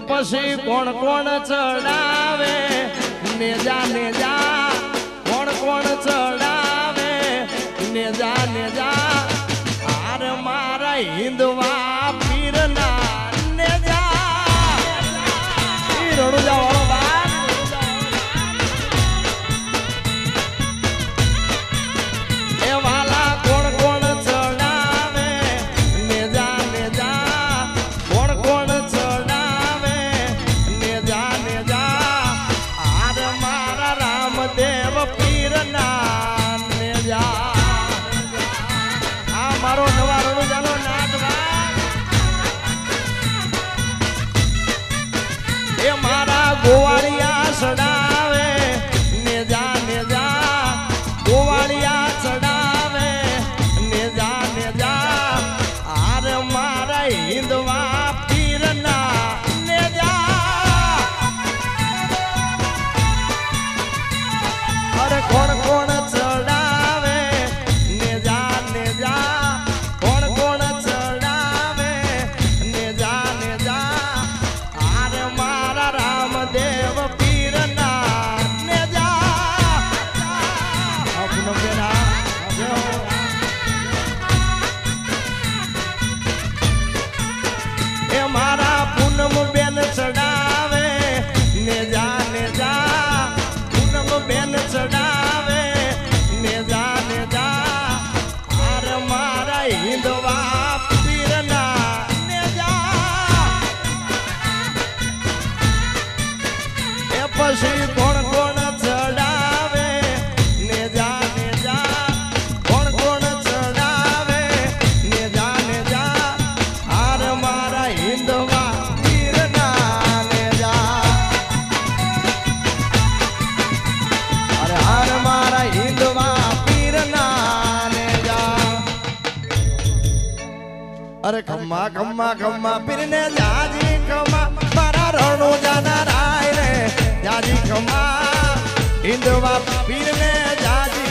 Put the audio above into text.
પછી કોણ કોણ ચડાવે? ને જા ને જા, કોણ કોણ ચડાવે? ને જા ને જા. હાર મારા હિન્દવા અરે ખમ્મા ખમ્મા ખમ્મા, પીરને જાજી ખમ્મા, મારા રણો જાના રાય રે. જાજી ખમ્મા હિન્દવા પીરને જાજી